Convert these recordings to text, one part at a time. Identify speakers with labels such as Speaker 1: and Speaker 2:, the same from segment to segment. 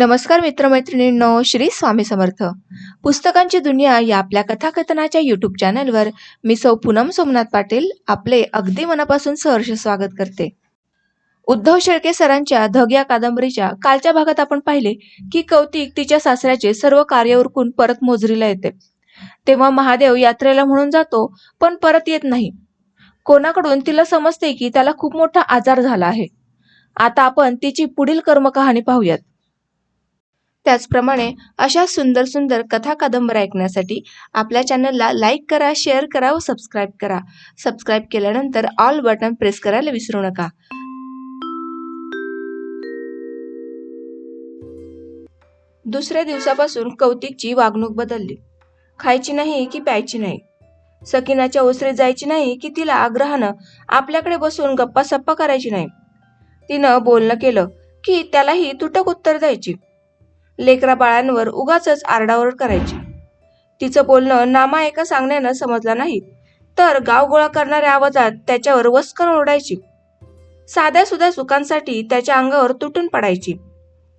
Speaker 1: नमस्कार मित्रमैत्रिणींनो श्री स्वामी समर्थ. पुस्तकांची दुनिया या आपल्या कथाकथनाच्या यूट्यूब चॅनलवर मी सौ पूनम सोमनाथ पाटील आपले अगदी मनापासून सहर्ष स्वागत करते. उद्धव शेळके सरांच्या धग या कादंबरीच्या कालच्या भागात आपण पाहिले की कौतिक तिच्या सासऱ्याचे सर्व कार्य उरकून परत मोजरीला येते. तेव्हा महादेव यात्रेला म्हणून जातो पण परत येत नाही. कोणाकडून तिला समजते की त्याला खूप मोठा आजार झाला आहे. आता आपण तिची पुढील कर्मकहाणी पाहूयात. त्याचप्रमाणे अशा सुंदर सुंदर कथा कादंबऱ्या ऐकण्यासाठी आपल्या चॅनलला लाईक करा शेअर करा व सबस्क्राईब करा. सबस्क्राईब केल्यानंतर ऑल बटन प्रेस करायला विसरू नका. दुसऱ्या दिवसापासून कौतिकची वागणूक बदलली. खायची नाही की प्यायची नाही. सकिनाच्या ओसरीत जायची नाही की तिला आग्रहानं आपल्याकडे बसून गप्पा सप्पा करायची नाही. तिनं बोलणं केलं की त्यालाही तुटक उत्तर द्यायची. लेकरा बाळांवर उगाच आरडाओरड करायची. तिचं बोलणं नामा एका सांगण्यानं समजलं नाही. तर गाव गोळा करणाऱ्या आवाजात त्याच्यावर वस्कर ओरडायची. साध्या सुद्धा सुखांसाठी त्याच्या अंगावर तुटून पडायची.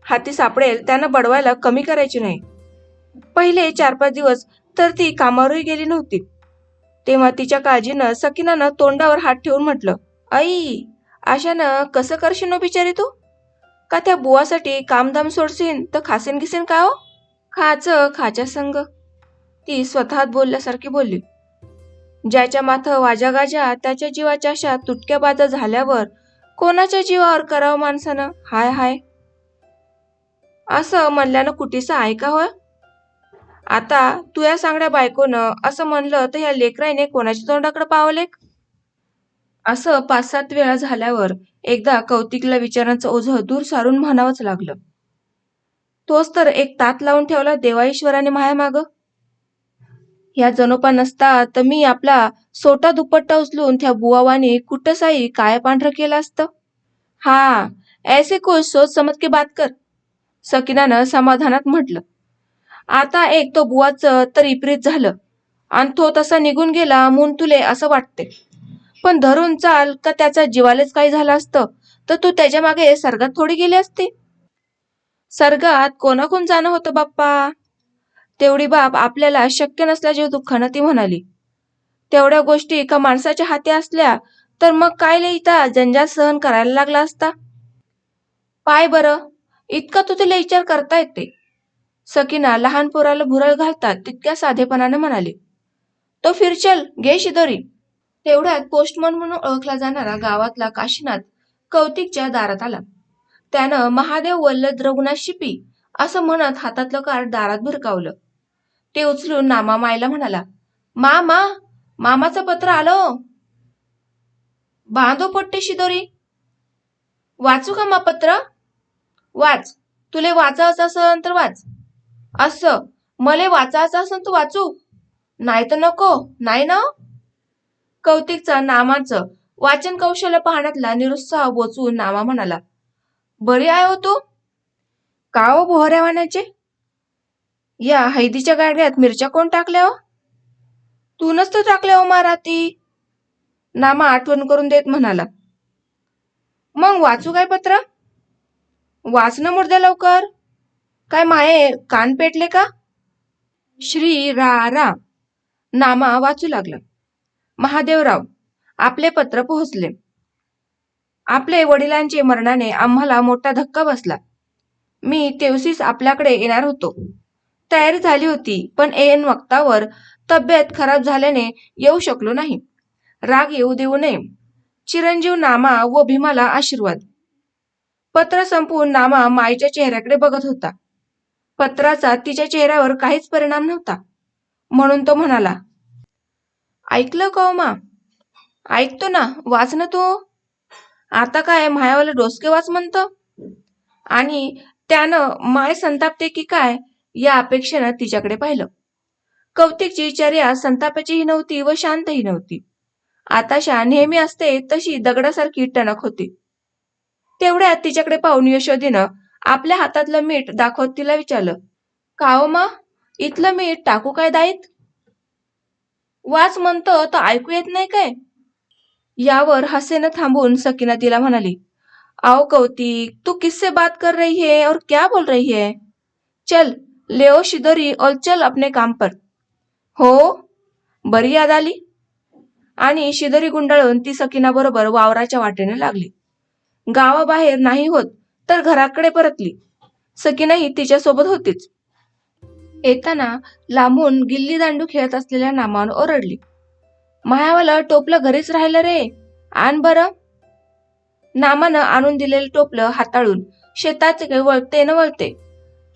Speaker 1: हाती सापडेल त्यानं बडवायला कमी करायची नाही. पहिले चार पाच दिवस तर ती कामावरही गेली नव्हती. तेव्हा तिच्या काळजीनं सकिनानं तोंडावर हात ठेवून म्हटलं आई आशानं कसं करशील बिचारी तू? का त्या बुवासाठी कामधाम सोडशीन? तर खासेन घिसेन का हो? खाच खाच्या संग. ती स्वतःत बोलल्यासारखी बोलली. ज्याच्या माथ वाजा गाजा त्याच्या जीवाच्या अशा तुटक्या बाजा झाल्यावर कोणाच्या जीवावर करावं माणसानं? हाय हाय. असं म्हणल्यानं कुठीचं ऐका होय? आता तू या सांगड्या बायकोनं असं म्हणलं तर ह्या लेकराईने कोणाच्या तोंडाकडे पावलेक? असं पाच सात वेळा झाल्यावर एकदा कौतिकला विचारांचं ओझं दूर सारून म्हणावंच लागलं. तोच तर एक तात लावून ठेवला देवाईश्वराने मायामाग. ह्या जनोपा नसता तर मी आपला सोटा दुपट्टा उचलून त्या बुवावानी कुठंसाही काय पांढरं केलं असतं? हा ऐसे कोश सोच समज के बात कर सकिनानं समाधानात म्हटलं. आता एक तो बुवाचं तर विपरीत झालं आणि तो तसा निघून गेला म्हणून तुले असं वाटते. पण धरून चाल का त्याचा जीवालेच काही झालं असतं? तर तू त्याच्यामागे सर्गात थोडी गेली असती. सर्गात कोणाकोण जाणं होतं बाप्पा? तेवढी बाब आपल्याला शक्य नसल्याचे दुःखानं ती म्हणाली. तेवढ्या गोष्टी एका माणसाच्या हाती असल्या तर मग काय लिहिता जंजाल सहन करायला लागला असता? पाय बरं इतका तू तिला विचार करता येते सकीना लहान पोराला भुरळ घालतात तितक्या साधेपणाने म्हणाली. तो फिरचल घे शिदोरी. तेवढ्यात पोस्टमन म्हणून ओळखला जाणारा गावातला काशीनाथ कौतिकच्या दारात आला. त्यानं महादेव वल्लद रघुनाथ शिपी असं म्हणत हातातलं कार्ड दारात भिरकावलं. ते उचलून नामा मायला म्हणाला मामा मामाचं पत्र आलं बांधो पट्टे शिदोरी वाचू का मा पत्र? वाच. तुले वाचायचं असन तर वाच. असं. मले वाचायचं असन तर वाचू. नाही तर नको. नाही ना? कौतिकचा नामाचं वाचन कौशल्य पाहण्यातला निरुत्साह बोचून नामा म्हणाला बरी आहे हो तू? का हो बोहऱ्या वाण्याचे? या हैदीच्या गाड्यात मिरच्या कोण टाकल्या हो? तू तर टाकल्या हो माराती. नामा आठवण करून देत म्हणाला मग वाचू काय पत्र? वाचणं मुर्द्या लवकर. काय माये कान पेटले का? श्री रा रा. नामा वाचू लागला महादेवराव आपले पत्र पोहोचले. आपले वडिलांचे मरणाने आम्हाला मोठा धक्का बसला. मी तेवसीस आपल्याकडे येणार होतो. तयारी झाली होती पण एन वक्तावर तब्येत खराब झाल्याने येऊ शकलो नाही. राग येऊ देऊ नये. चिरंजीव नामा व भीमाला आशीर्वाद. पत्र संपवून नामा माईच्या चेहऱ्याकडे बघत होता. पत्राचा तिच्या चेहऱ्यावर काहीच परिणाम नव्हता. म्हणून तो म्हणाला ऐकलं का हो मा? ऐकतो ना वाच ना तू. आता काय मायावाला डोसके वाच म्हणतो. आणि त्यानं माय संतापते की काय या अपेक्षेनं तिच्याकडे पाहिलं. कौतिकची चर्या संतापाचीही नव्हती व शांतही नव्हती. आताशा नेहमी असते तशी दगडासारखी टणक होती. तेवढ्यात तिच्याकडे पाहून यशोदीनं आपल्या हातातलं मीठ दाखवत तिला विचारलं काओ हो मा? इथलं मीठ टाकू काय दाईत? वाच म्हणतो तर ऐकू येत नाही काय? यावर हसेनं थांबून सकीना तिला म्हणाली आओ कौतिक तू किससे बात कर रही है और क्या बोल रही है? चल ले शिदोरी और चल अपने काम पर. हो? बरी याद आली? आणि शिदोरी गुंडाळून ती सकिना बरोबर वावराच्या वाटेने लागली. गावाबाहेर नाही होत तर घराकडे परतली. सकीनाही तिच्यासोबत होतीच. येताना लांबून गिल्ली दांडू खेळत असलेल्या नामानं ओरडली. मायावाला टोपलं घरीच राहिलं रे. आण बरं. नामानं आणून दिलेलं टोपलं हाताळून शेतात वळते न वळते.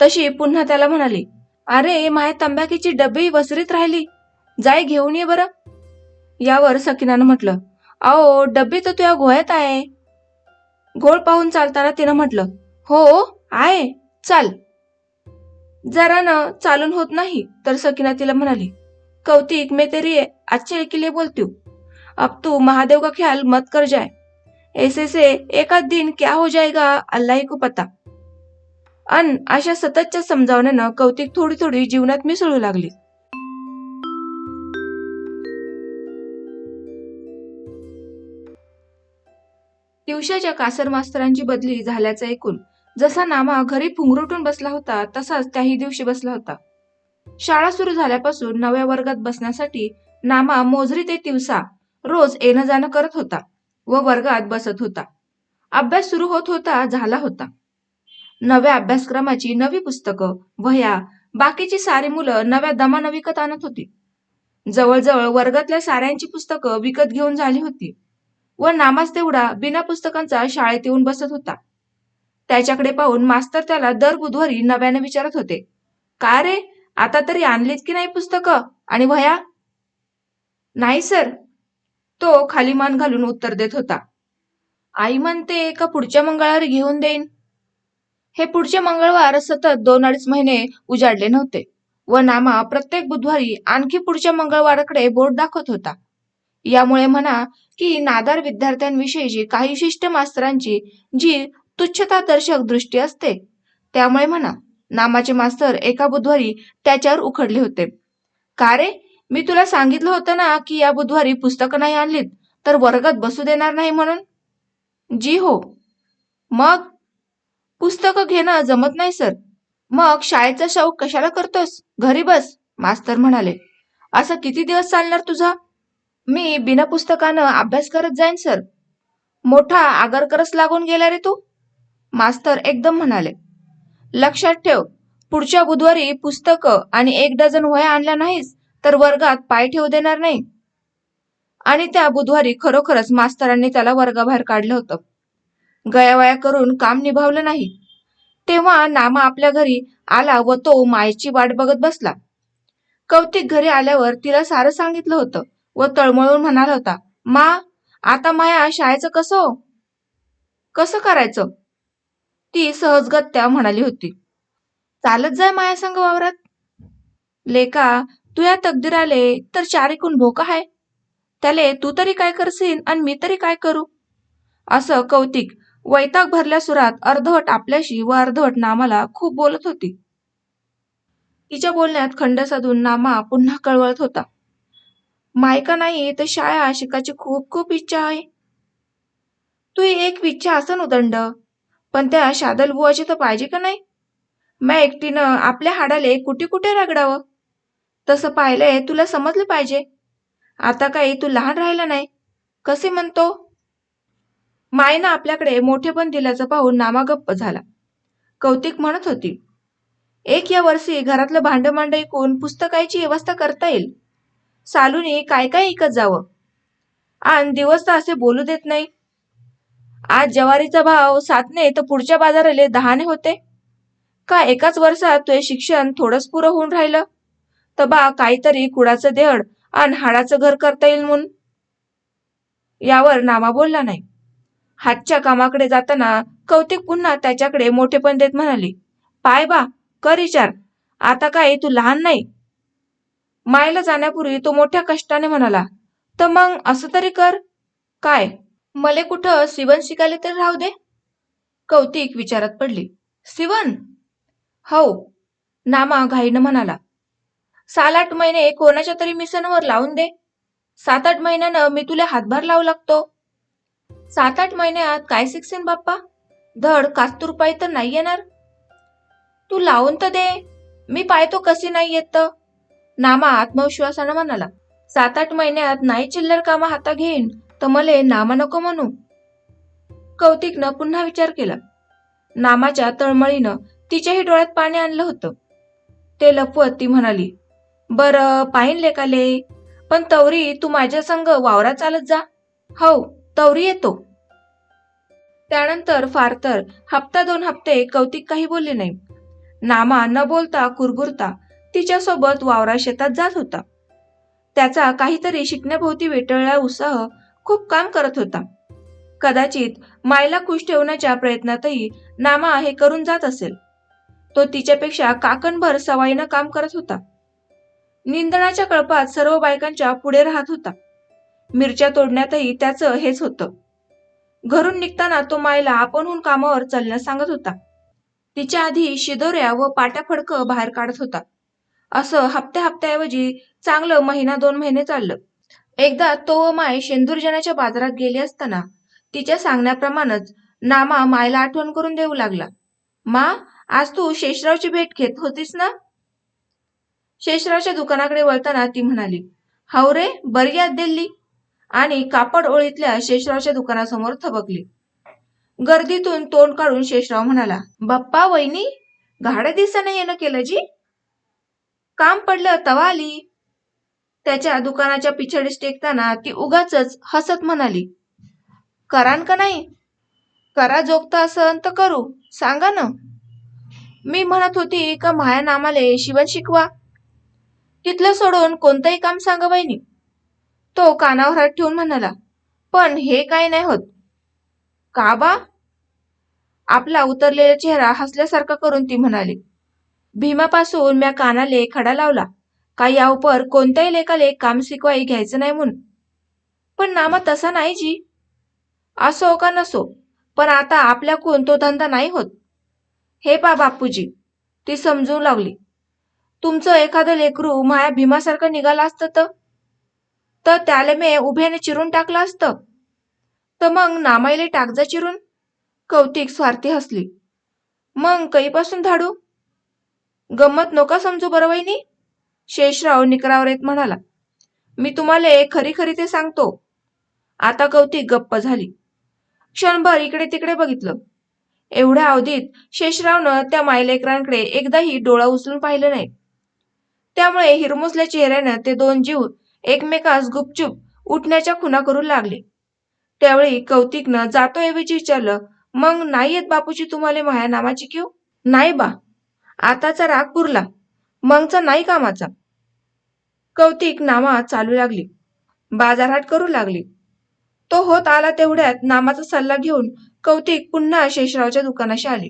Speaker 1: तशी पुन्हा त्याला म्हणाली अरे माया तंबाखीची डबी वसरीत राहिली. जाय घेऊन ये बरं. यावर सकिनानं म्हटलं अहो डब्बी तर तुझ्या गोळ्यात आहे. घोळ पाहून चालताना तिनं म्हटलं हो आहे. चाल. जरा ना चालून होत नाही तर सकिना तिला म्हणाली कौतिक मे तेरी अच्छे के लिए बोलती हूँ. अब तू महादेव का ख्याल मत कर जाए. ऐसे से एकाच दिन क्या हो जाएगा अल्लाह को पता. अन अशा सततच्या समजावण्यानं कौतिक थोडी थोडी जीवनात मिसळू लागली. दिवसाच्या कासर मास्तरांची बदली झाल्याचं ऐकून जसा नामा घरी फुंगरुटून बसला होता तसाच त्याही दिवशी बसला होता. शाळा सुरू झाल्यापासून नव्या वर्गात बसण्यासाठी नामा मोजरी ते तिवसा रोज येणं जाणं करत होता व वर्गात बसत होता. अभ्यास सुरू होत होता झाला होता. नव्या अभ्यासक्रमाची नवी पुस्तकं वह्या बाकीची सारी मुलं नव्या दमानं विकत आणत होती. जवळजवळ वर्गातल्या साऱ्यांची पुस्तकं विकत घेऊन झाली होती व नामाच तेवढा बिना पुस्तकांचा शाळेत येऊन बसत होता. त्याच्याकडे पाहून मास्तर त्याला दर बुधवारी नव्याने विचारत होते. का रे? आता तरी आणलीत की नाही पुस्तकं? आणि वह्या? नाही सर. तो खाली मान घालून उत्तर देत होता. आई म्हणते का पुढच्या मंगळवारी घेऊन देईन? हे पुढचे मंगळवार सतत दोन अडीच महिने उजाडले नव्हते. व नामा प्रत्येक बुधवारी आणखी पुढच्या मंगळवाराकडे बोट दाखवत होता. यामुळे म्हणा की नादार विद्यार्थ्यांविषयीची काही शिष्ट मास्तरांची जी तुच्छतादर्शक दृष्टी असते. त्यामुळे म्हणा नामाचे मास्तर एका बुधवारी त्याच्यावर उखडले होते. का रे? मी तुला सांगितलं होतं ना की या बुधवारी पुस्तकं नाही आणलीत तर वर्गात बसू देणार नाही म्हणून? जी हो. मग? पुस्तकं घेणं जमत नाही सर. मग शाळेचा शौक कशाला करतोस? घरी बस मास्तर म्हणाले. असं किती दिवस चालणार तुझा? मी बिना पुस्तकानं अभ्यास करत जाईन सर. मोठा आगरकरच लागून गेला रे तू. मास्तर एकदम म्हणाले लक्षात ठेव पुढच्या बुधवारी पुस्तकं आणि एक डझन वह्या आणल्या नाहीस तर वर्गात पाय ठेवू देणार नाही. आणि त्या बुधवारी खरोखरच मास्तरांनी त्याला वर्गाबाहेर काढलं होतं. गयावया करून काम निभावलं नाही. तेव्हा नामा आपल्या घरी आला व तो मायेची वाट बघत बसला. कौतिक घरी आल्यावर तिला सारं सांगितलं होतं व तळमळून म्हणाला होता मा आता माया शाळेचं कसं हो? कसं करायचं? ती सहजगत्या म्हणाली होती. चालत जाय माया संग वावरात. लेका तू या तकदीराले तर चारिकून भोका आहे त्याले तू तरी काय करशील आणि मी तरी काय करू? असं कौतिक वैताग भरल्या सुरात अर्धवट आपल्याशी व अर्धवट नामाला खूप बोलत होती. तिच्या बोलण्यात खंड साधून नामा पुन्हा कळवळत होता. मायका नाही तर शाळा शिकायची खूप खूप इच्छा आहे. तू एक इच्छा असं उदंड. पण त्या शादल बुवाची तर पाहिजे का नाही? मॅ एकटीनं आपल्या हाडाले कुठे कुठे रगडावं? तसं पाहिलंय तुला समजलं पाहिजे. आता काही तू लहान राहिला नाही. कसे म्हणतो? मायनं आपल्याकडे मोठेपण दिल्याचं पाहून नामा गप्प झाला. कौतिक म्हणत होती एक या वर्षी घरातलं भांड मांड ऐकून पुस्तकाची व्यवस्था करता येईल. सालूनी काय काय ऐकत जावं? आणि दिवस तर असे बोलू देत नाही. आज ज्वारीचा भाव सातने तर पुढच्या बाजाराले दहाने होते. का एकाच वर्षात तुझे शिक्षण थोडंच पुरं होऊन राहिलं? तर बा काहीतरी कुडाचं देहड आणि हाडाचं घर करता येईल म्हणून. यावर नामा बोलला नाही. हातच्या कामाकडे जाताना कौतिक पुन्हा त्याच्याकडे मोठेपण देत म्हणाली पाय बा कर विचार. आता काय तू लहान नाही? मायला जाण्यापूर्वी तो मोठ्या कष्टाने म्हणाला तर मग असं तरी कर. काय? मले कुठं सिवन शिकायला तर राहू दे. कौतिक विचारात पडली. सिवन? हो. नामा घाईनं म्हणाला. साल आठ महिने कोणाच्या तरी मिशनवर लावून दे. सात आठ महिन्यानं मी तुला हातभार लावू लागतो. सात आठ महिन्यात काय शिकसेन बाप्पा? धड कास्तूरपाई तर नाही येणार. तू लावून तर दे. मी पाहतो कशी नाही येत नामा आत्मविश्वासानं म्हणाला. सात आठ महिन्यात नाही चिल्लर कामा हाता घेईन. तर मले नामा नको म्हणू. कौतिकनं पुन्हा विचार केला. नामाच्या तळमळीनं तिच्याही डोळ्यात पाणी आणलं होतं. ते लपवत ती म्हणाली बर पाहिन लेकाले पण तवरी तू माझ्या संग वावरात चालत जा. हो तवरी येतो. त्यानंतर फार तर हप्ता दोन हप्ते कौतिक काही बोलले नाही. नामा न बोलता कुरबुरता तिच्यासोबत वावरा शेतात जात होता. त्याचा काहीतरी शिकण्याभोवती वेटळला उत्साह खूप काम करत होता. कदाचित मायला खुश ठेवण्याच्या प्रयत्नातही नामा हे करून जात असेल. तो तिच्यापेक्षा काकणभर सवाईनं काम करत होता. निंदणाच्या कळपात सर्व बायकांच्या पुढे राहत होता. मिरच्या तोडण्यातही त्याचं हेच होतं. घरून निघताना तो मायला आपणहून कामावर चालण्यास सांगत होता. तिच्या आधी शिदोऱ्या व पाट्या फडकं बाहेर काढत होता. असं हप्त्या हप्त्याऐवजी चांगलं महिना दोन महिने चाललं. एकदा तो व माय शेंदूरजनाच्या बाजारात गेले असताना तिच्या सांगण्याप्रमाणेच नामा मायला आठवण करून देऊ लागला. मा आज तू शेषरावची भेट घेत होतीस ना? शेषरावच्या दुकानाकडे वळताना ती म्हणाली हाव रे बरी याद दिल्ली आणि कापड ओळीतल्या शेषरावच्या दुकानासमोर थबकली. गर्दीतून तोंड काढून शेषराव म्हणाला बाप्पा वहिनी गाड्या दिसानं येणं केलं जी? काम पडलं तवा आली. त्याच्या दुकानाच्या पिछाडीस टेकताना ती उगाच हसत म्हणाली करान का नाही? करा जोगता असन तर करू सांगा ना. मी म्हणत होती का माया नामाले शिवण शिकवा. तिथलं सोडून कोणतंही काम सांगा बहिणी. तो कानावर हात ठेवून म्हणाला पण हे काय नाही होत. का बा? आपला उतरलेला चेहरा हसल्यासारखा करून ती म्हणाली भीमापासून म्या कानाले खडा लावला. का या उपर कोणत्याही लेखाले काम शिकवाई घ्यायचं नाही म्हणून. पण नामा तसा नाही जी. असो का नसो पण आता आपल्याकून तो धंदा नाही होत. हे पा बापूजी ती समजून लागली तुमचं एखादं लेकरू माया भीमासारखं निघालं असतं तर? तर त्याला मी उभ्याने चिरून टाकलं असतं. तर मग नामाईले टाकजा चिरून? कौतिक स्वार्थी हसली. मग कैपासून धाडू? गंमत नका समजू बरं वहिनी. शेषराव निकरावर येत म्हणाला मी तुम्हाला खरी खरी ते सांगतो. आता कौतिक गप्प झाली. क्षणभर इकडे तिकडे बघितलं. एवढ्या अवधीत शेषरावनं त्या मायलेकरांकडे एकदाही डोळा उचलून पाहिलं नाही. त्यामुळे हिरमुसल्या चेहऱ्यानं ते दोन जीव एकमेकास गुपचूप उठण्याच्या खुना करू लागले. त्यावेळी कौतिकनं जातोऐवजी विचारलं मग नाही येत बापूजी तुम्हाला माया नामाची क्यू? नाही बा आताचा राग पुरला. मगचा नाही कामाचा. कौतिक नामा चालू लागली. बाजारहाट करू लागली. तो होत आला तेवढ्यात नामाचा सल्ला घेऊन कौतिक पुन्हा शेषरावच्या दुकानाशी आली.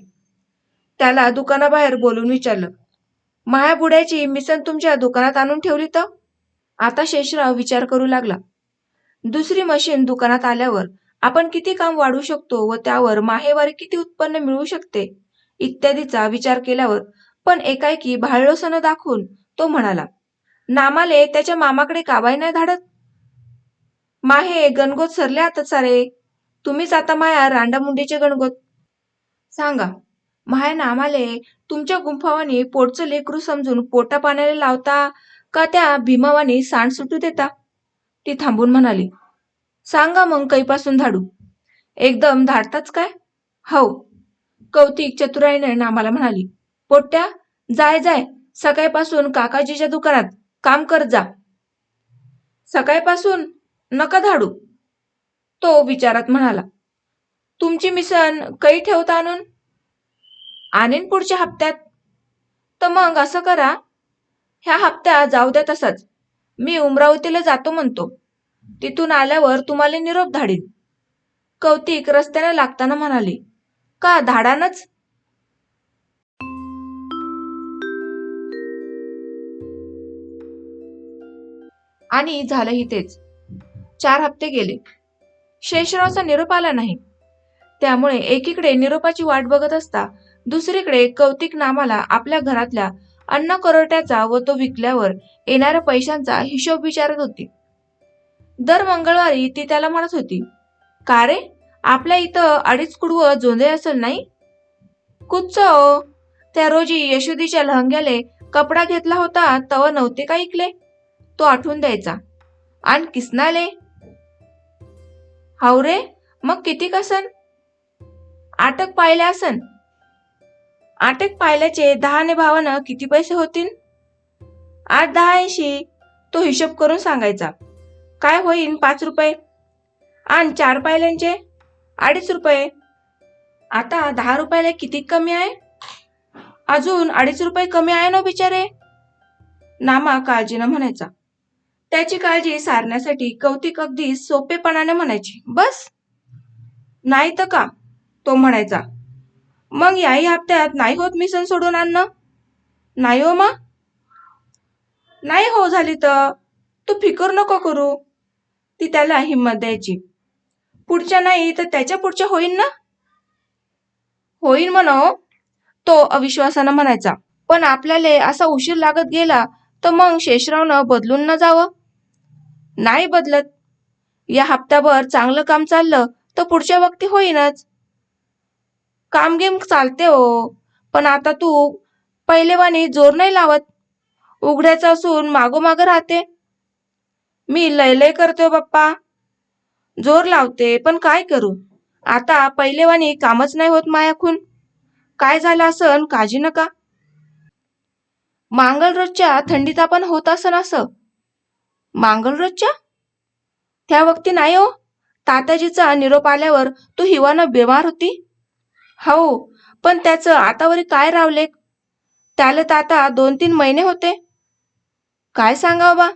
Speaker 1: त्याला दुकानाबाहेर बोलून विचारलं माया बुड्याची मिसन तुमच्या दुकानात आणून ठेवली तर? आता शेषराव विचार करू लागला. दुसरी मशीन दुकानात आल्यावर आपण किती काम वाढवू शकतो व त्यावर माहेवारी किती उत्पन्न मिळू शकते इत्यादीचा विचार केल्यावर पण एकाएकी भाळलोसनं दाखवून तो म्हणाला नामाले त्याच्या मामाकडे काबाई नाही धाडत. माहे गणगोत सरले आता सारे. तुम्हीच आता माया रांडामुंडीचे गणगोत. सांगा माया नामाले तुमच्या गुंफावानी पोटचं लेकरू समजून पोटा पाण्याला लावता का त्या भीमावानी सांड सुटू देता? ती थांबून म्हणाली सांगा मग कैपासून धाडू. एकदम धाडताच काय? हो. कौतिक चतुराईने नामाला म्हणाली पोट्या जाय जाय. सकाळपासून काकाजीच्या दुकानात काम कर जा. सकाळपासून नका धाडू तो विचारात म्हणाला. तुमची मिसन कै ठेवता आणून? आणीन पुढच्या हप्त्यात? तर मग असं करा ह्या हप्त्या जाऊ द्या तसाच. मी उमरावतीला जातो म्हणतो. तिथून आल्यावर तुम्हाला निरोप धाडीन. कौतिक रस्त्याने लागताना म्हणाली का धाडानच? आणि झालंही तेच. चार हप्ते गेले. शेषरावचा निरोप आला नाही. त्यामुळे एकीकडे निरोपाची वाट बघत असता दुसरीकडे कौतिक नामाला आपल्या घरातल्या अन्न करोट्याचा व तो विकल्यावर येणाऱ्या पैशांचा हिशोब विचारत होती. दर मंगळवारी ती त्याला म्हणत होती का रे? आपल्या इथं अडीच कुडवं जोंधळे असेल नाही? कुच्च त्या रोजी यशोदीच्या लहंग्याले कपडा घेतला होता तव नव्हते का इकले? तो आठवून द्यायचा. आणि किसनाले? हावरे मग किती कसन? आटक पाहिले असन. आटक पाहिल्याचे दहाने भावानं किती पैसे होतील आठ दहा ऐंशी तो हिशोब करून सांगायचा. काय होईल पाच रुपये? आणि चार पायल्यांचे अडीच रुपये. आता दहा रुपयाला किती कमी आहे? अजून अडीच रुपये कमी आहे ना बिचारे? नामा काळजीनं म्हणायचा. त्याची काळजी सारण्यासाठी कौतिक अगदी सोपेपणाने म्हणायची. बस. नाही तर का? तो म्हणायचा. मग याही हप्त्यात नाही होत मिसन सोडून आणणं? नाही हो मा. नाही हो झाली तर? तू फिकर नको करू. ती त्याला हिंमत द्यायची. पुढच्या नाही तर त्याच्या पुढच्या होईन ना? होईन म्हणो तो अविश्वासानं म्हणायचा. पण आपल्याला असा उशीर लागत गेला तर मग शेषरावनं बदलून न जावं? नाही बदलत. या हप्त्याभर चांगलं काम चाललं तर पुढच्या वक्ती होईनच. काम गेम चालते हो पण आता तू पहिलेवानी जोर नाही लावत. उघड्याचं असून मागोमाग राहते. मी लय लय करतो बाप्पा. जोर लावते पण काय करू? आता पहिलेवानी कामच नाही होत मायाकून काय झालं असन काळजी नका. मांगलरोजच्या थंडीत आपण होत असन असं. मांगलरोजच्या त्या वक्ती नाही हो. तात्याजीचा निरोप आल्यावर तू हिवानं बेमार होती? हो पण त्याचं आतावरी काय रावले? त्याला तर आता दोन तीन महिने होते. काय सांगावं बा?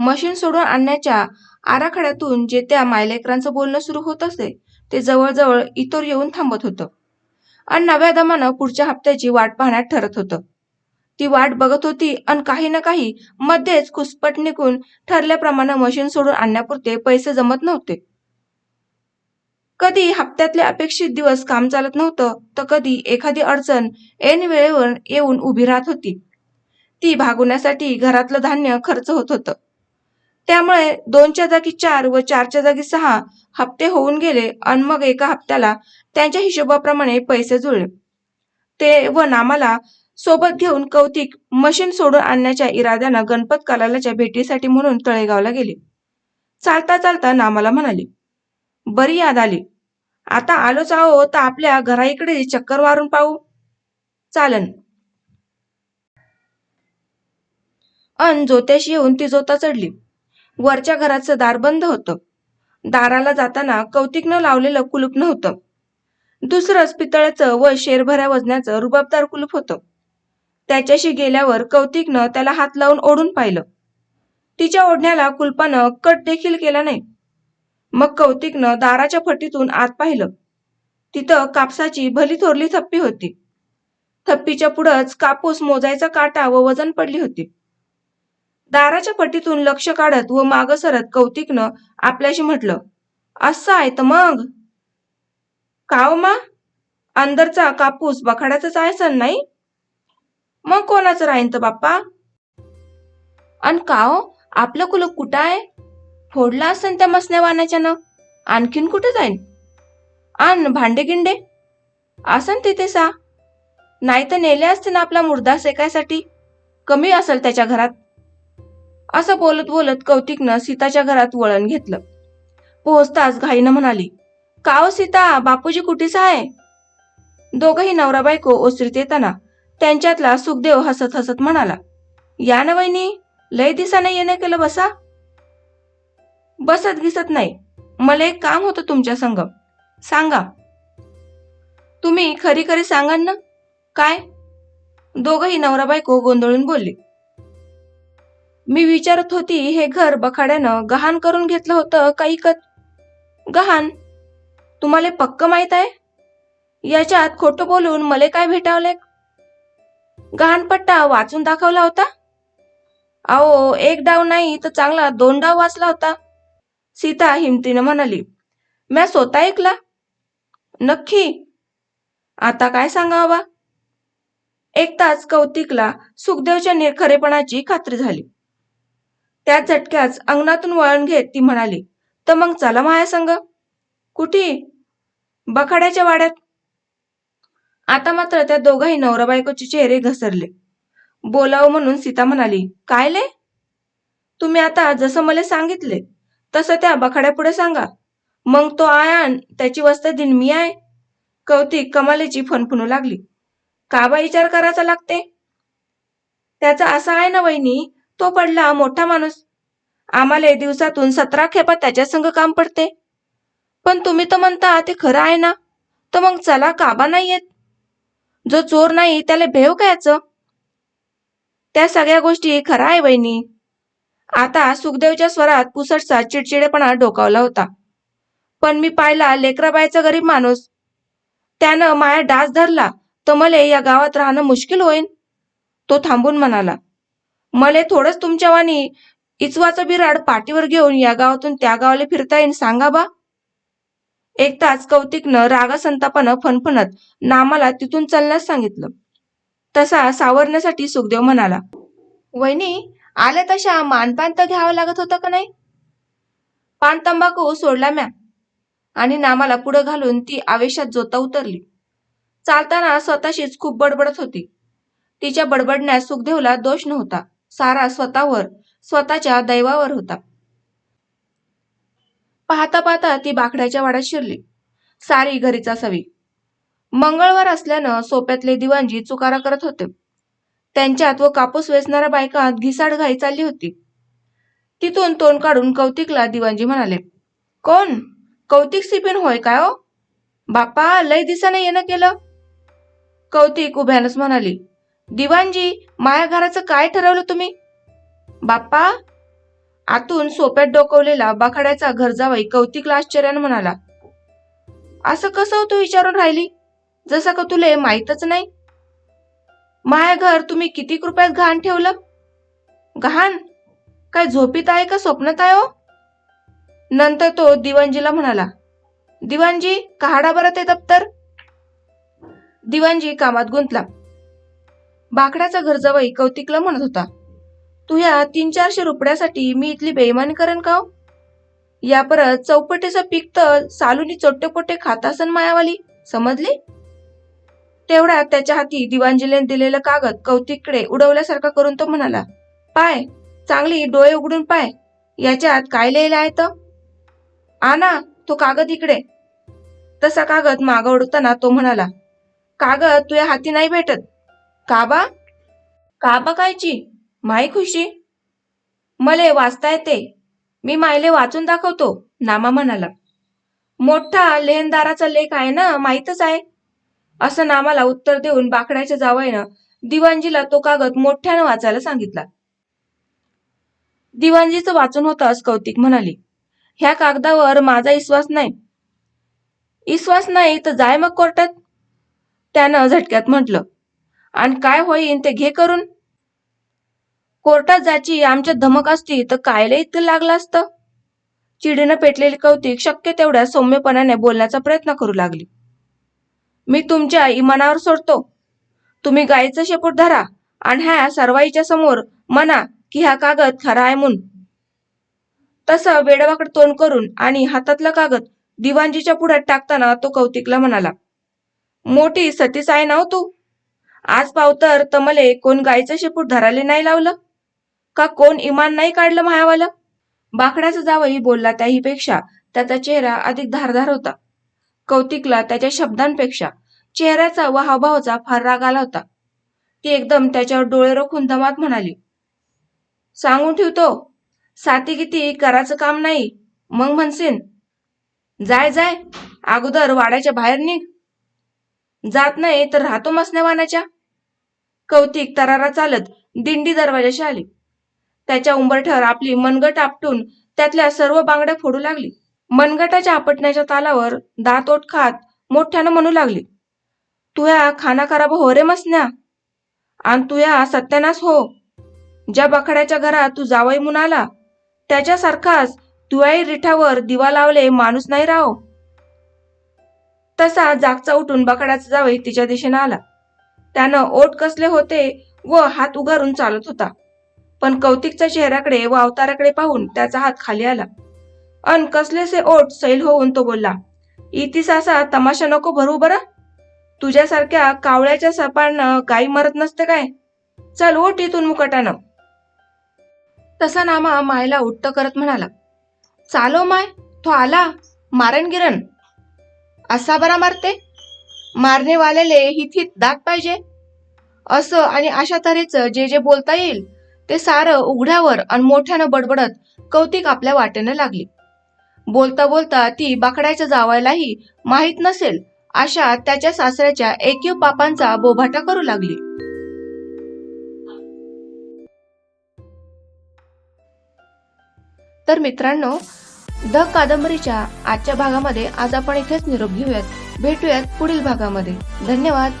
Speaker 1: मशीन सोडून आणण्याच्या आराखड्यातून जे त्या मायलेकरांचं बोलणं सुरू होत असे ते जवळजवळ इतर येऊन थांबत होतं. आणि नव्या दमानं पुढच्या हप्त्याची वाट पाहण्यात ठरत होतं. ती वाट बघत होती आणि काही ना काही मध्येच कुसपट निघून ठरल्याप्रमाणे मशीन सोडून आणण्यापुरते पैसे जमत नव्हते. कधी हप्त्यातले अपेक्षित दिवस काम चालत नव्हतं तर कधी एखादी अडचण ऐन वेळेवर येऊन उभी राहत होती. ती भागवण्यासाठी घरातलं धान्य खर्च होत होतं. त्यामुळे दोनच्या जागी चार व चारच्या जागी सहा हप्ते होऊन गेले आणि मग एका हप्त्याला त्यांच्या हिशोबाप्रमाणे पैसे जुळले. ते व नामाला सोबत घेऊन कौतिक मशीन सोडून आणण्याच्या इराद्यानं गणपत कालालाच्या भेटीसाठी म्हणून तळेगावला गेले. चालता चालता नामाला म्हणाली बरी याद आली. आता आलोच आहो तर आपल्या घराइकडे चक्कर मारून पाहू. चालन. अन जोत्याशी येऊन ती जोता चढली. वरच्या घराचं दार बंद होतं. दाराला जाताना कौतिकनं लावलेलं कुलूप नव्हतं. दुसरंच पितळाचं व शेरभऱ्या वजनाचं रुबाबदार कुलूप होतं. त्याच्याशी गेल्यावर कौतिकनं त्याला हात लावून ओढून पाहिलं. तिच्या ओढण्याला कुलपानं कट देखील केला नाही. मग कौतिकनं दाराच्या फटीतून आत पाहिलं. तिथं कापसाची भली थोरली थप्पी होती. थप्पीच्या पुढंच कापूस मोजायचा काटा व वजन पडली होती. दाराच्या पट्टीतून लक्ष काढत व माग सरत कौतिकनं आपल्याशी म्हटलं असं आहे तर मग. काव मा? अंदरचा कापूस बखाड्याचाच आहे सण नाही? मग कोणाचं राहीन तर बाप्पा? अन काव आपलं कुलूप कुठं आहे? फोडला असन त्या मसण्या वाण्याच्यानं? आणखीन कुठं जाईन? आण भांडे गिंडे? असन तिथे सा? नाही तर नेले असते ना आपला मुर्दा सेकायसाठी? कमी असेल त्याच्या घरात? असं बोलत बोलत कौतिकनं सीताच्या घरात वळण घेतलं. पोहोचताच घाईनं म्हणाली काव हो सीता? बापूजी कुठेच आहे? दोघही नवरा बायको ओसरीत येताना त्यांच्यातला सुखदेव हसत हसत म्हणाला या ना वहिनी लय दिसानं येणं केलं बसा. बसत दिसत नाही. मला एक काम होतं तुमच्या संग. सांगा. तुम्ही खरी खरी सांगा ना. काय? दोघही नवरा बायको गोंधळून बोलली. मी विचारत होती हे घर बखाड्यानं गहाण करून घेतलं होतं का इकत? गहाण? तुम्हाला पक्क माहीत आहे? याच्यात खोटं बोलून मले काय भेटावले? गहाणपट्टा वाचून दाखवला होता? अहो एक डाव नाही तर चांगला दोन डाव वाचला होता. सीता हिमतीनं म्हणाली म्या स्वतः ऐकला. नक्की? आता काय सांगावा एक तास कौतिकला सुखदेवच्या निरखरेपणाची खात्री झाली. त्या झटक्याच अंगणातून वळण घेत ती म्हणाली तर मग चला माया संग. कुठे? बखाड्याच्या वाड्यात. आता मात्र त्या दोघाही नवरा बायकोचे चेहरे घसरले. बोलावं म्हणून सीता म्हणाली काय ले? तुम्ही आता जसं मला सांगितले तसं त्या बखाड्यापुढे सांगा. मग तो आहे त्याची वस्ता दिन मी आहे. कौतिक कमालीची फनफुनू लागली. का बा विचार करायचा लागते? त्याचा असा आहे ना वहिनी तो पडला मोठा माणूस. आम्हाला दिवसातून सतरा खेपा त्याच्या संग काम पडते. पण तुम्ही तर म्हणता ते खरं आहे ना? तर मग चला काबा नाही येत. जो चोर नाही त्याला भेव कायचं त्या सगळ्या गोष्टी खरा आहे वहिनी. आता सुखदेवच्या स्वरात पुसटचा चिडचिडेपणा डोकावला होता. पण मी पाहिला लेकराबाईचा गरीब माणूस. त्यानं माया डास धरला तर मले या गावात राहणं मुश्किल होईन तो थांबून म्हणाला. मले थोडंच तुमच्या वाणी इचवाचं बिराड पाठीवर घेऊन या गावातून त्या गावाला फिरता येईन सांगा बा. एकदाच कौतिकनं रागसंतापानं फणफणत नामाला तिथून चालण्यास सांगितलं. तसा सावरण्यासाठी सुखदेव म्हणाला वहिनी आल्या तशा मानपान तर घ्यावं लागत होतं का नाही? पान तंबाखू सोडला म्या. आणि नामाला पुढं घालून ती आवेशात जोता उतरली. चालताना स्वतःशीच खूप बडबडत होती. तिच्या बडबडण्यास सुखदेवला दोष नव्हता. सारा स्वतःवर स्वतःच्या दैवावर होता. पाहता पाहता ती बाकड्याच्या वाड्यात शिरली. सारी घरीच असावी मंगळवार असल्यानं सोप्यातले दिवाणजी चुकारा करत होते. त्यांच्यात व कापूस वेचणाऱ्या बायकात घिसाड घाई चालली होती. तिथून तोंड काढून कौतिकला दिवाणजी म्हणाले कोण? कौतिक सिपिन होय काय हो? बाप्पा लय दिसानं येणं केलं. कौतिक उभ्यानच म्हणाली दिवाणजी माया घराचं काय ठरवलं तुम्ही? बाप्पा आतून सोप्यात डोकवलेला बाखाड्याचा घरजावाई कौतिकला आश्चर्यानं म्हणाला असं कसं हो तू विचारून राहिली? जसं का तुले माहीतच नाही? माया घर तुम्ही किती रुपयात घाण ठेवलं? घाण? काय झोपीत आहे का स्वप्नात आहे हो? नंतर तो दिवाणजीला म्हणाला दिवाणजी काढा बरं ते दप्तर? दिवाणजी कामात गुंतला. बाकड्याचा घरजावाई कौतिकला म्हणत होता तू या तीन चारशे रुपयासाठी मी इथली बेईमानी करेन का हो? या परत चौपटीचं पीक तर सालुनी चोट्टे पोटे खात असन मायावाली समजली? तेवढ्यात त्याच्या हाती दिवाणजीने दिलेलं कागद कौतिककडे उडवल्यासारखा करून तो म्हणाला पाय चांगली डोळे उघडून पाय याच्यात काय लिहिलं आहे तर? आना तो कागद इकडे. तसा कागद माग ओढताना तो म्हणाला कागद तुझ्या हाती नाही भेटत. काबा काबा कायची? माय खुशी? मले वाचता येते. मी मायले वाचून दाखवतो नामा म्हणाला. मोठा लेहनदाराचा लेख आहे ना माहीतच आहे? असं नामाला उत्तर देऊन बाकड्याच्या जावयानं दिवाणजीला तो कागद मोठ्यानं वाचायला सांगितला. दिवाणजीचं वाचून होताच कौतिक म्हणाली. ह्या कागदावर माझा विश्वास नाही. विश्वास नाही तर जाय मग कोर्टात? त्यानं झटक्यात म्हटलं. आणि काय होईन ते घे करून? कोर्टात जायची आमच्या धमक असती तर कायला इतकं लागलं असतं? चिडीनं पेटलेली कौतिक शक्य तेवढ्या सौम्यपणाने बोलण्याचा प्रयत्न करू लागली. मी तुमच्या इमानावर सोडतो. तुम्ही गायीचं शेपूट धरा आणि ह्या सर्वाईच्या समोर म्हणा की हा कागद खरा आहे म्हणून. तसं वेडवाकडे तोंड करून आणि हातातला कागद दिवाणजीच्या पुढ्यात टाकताना तो कौतिकला म्हणाला मोठी सतीस आहे ना हो तू? आज पावतर तर मले कोण गायीचं शेपूट धरायला नाही लावलं? का कोण इमान नाही काढलं मायावालं? बाकड्याचा जावई बोलला त्याहीपेक्षा त्याचा चेहरा अधिक धारधार होता. कौतिकला त्याच्या शब्दांपेक्षा चेहऱ्याचा व हावभावाचा फार राग आला होता. ती एकदम त्याच्यावर डोळे रोखून दमात म्हणाली सांगून ठेवतो. साती किती करायचं काम नाही. मग म्हणसेन जाय जाय. अगोदर वाड्याच्या बाहेर निघ. जात नाही तर राहतो मसण्यावानाच्या कौतिक तरारा चालत दिंडी दरवाजाशी आली. त्याच्या उंबरठ्यावर आपली मनगट आपटून त्यातल्या सर्व बांगड्या फोडू लागली. मनगटाच्या आपटण्याच्या तालावर दात ओठ खात मोठ्यानं म्हणू लागली तुया खाना खराब हो रे मसण्या आणि तुया सत्यानाश हो. ज्या बखड्याच्या घरात तू जावई म्हणून आला त्याच्यासारखाच तुयाई रिठावर दिवा लावले माणूस नाही राहो तसा जागचा उठून बखाड्याचा जावई तिच्या दिशेने आला. त्यानं ओठ कसले होते व हात उगारून चालत होता. पण कौतिकच्या चेहऱ्याकडे व अवताराकडे पाहून त्याचा हात खाली आला. अन कसलेसे ओठ सैल होऊन तो बोलला इतिस तमाशा नको भरू बरं? तुझ्यासारख्या कावळ्याच्या सपानं गाई मरत नसते काय? चल ओट इथून मुकटानं. तसा नामा मायला उट्ट करत म्हणाला चालो माय तो आला मारण गिरण असा बरा मारते? मारणेवाल्याले हिथीत दात पाहिजे? असं आणि अशा तऱ्हेचं जे जे बोलता येईल ते सारं उघड्यावर आणि मोठ्यानं बडबडत कौतिक आपल्या वाटेनं लागली. बोलता बोलता ती बाकड्याच्या जावायलाही माहीत नसेल अशा त्याच्या सासऱ्याच्या एकीव पापांचा बोभाटा करू लागली. तर मित्रांनो द कादंबरीच्या आजच्या भागामध्ये आज आपण इथेच निरोप घेऊयात. भेटूयात पुढील भागामध्ये. धन्यवाद.